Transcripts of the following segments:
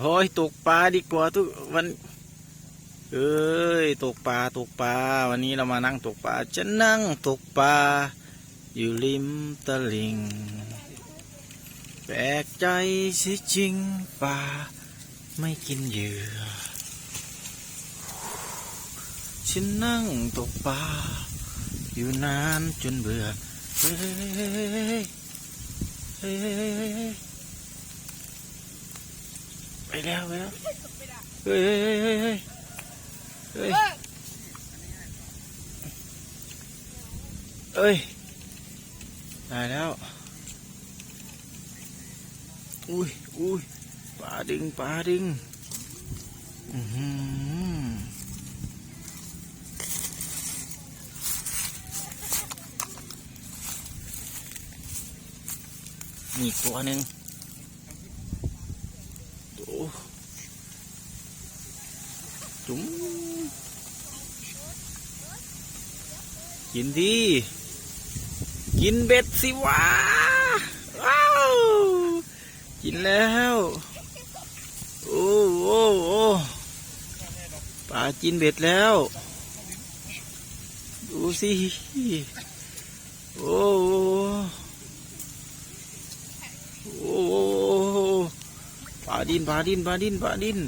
โอ้ยตกปลาดีกว่าทุกวัน เอ้ยตกปลาตกปลาวันนี้เรามานั่งตกปลาจะนั่งตกปลาอยู่ริมตลิ่งแปลกใจสิจริงปลาไม่กินเหยื่อฉันนั่งตกปลาอยู่นานจนเบื่อเฮ้ยเฮ้ยเฮ้ยเฮ้ย ไปแล้วไปแล้วเฮ้ยเฮ้ยเฮ้ยเฮ้ยเฮ้ยเอ้ยได้แล้ว อุ้ยอุ้ยปลาดึงปลาดึงอือหือมีอีกตัวหนึ่ง จุ๋มกินดีกินเบ็ดสิวะว้าวกินแล้ว โอ้โอ้โอ้ปลากินเบ็ดแล้ว ดูสิ โอ้โอ้โอ้ปลา ดินปลาดินปลาดินปลาดิน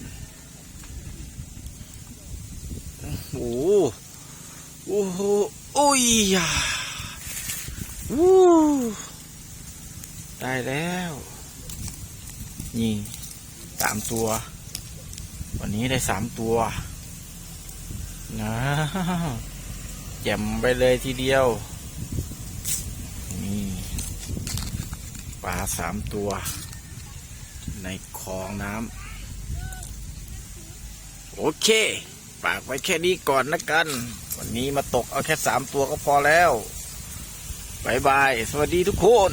โอ้โหโอ้โหโอ้ยยาวู้ได้แล้ว นี่สามตัว วันนี้ได้สามตัว นะแจ่มไปเลยทีเดียว นี่ปลาสามตัว ใน คลองน้ำโอเคฝากไว้แค่นี้ก่อนนะกัน วันนี้มาตกเอาแค่สามตัวก็พอแล้วบายบาย สวัสดีทุกคน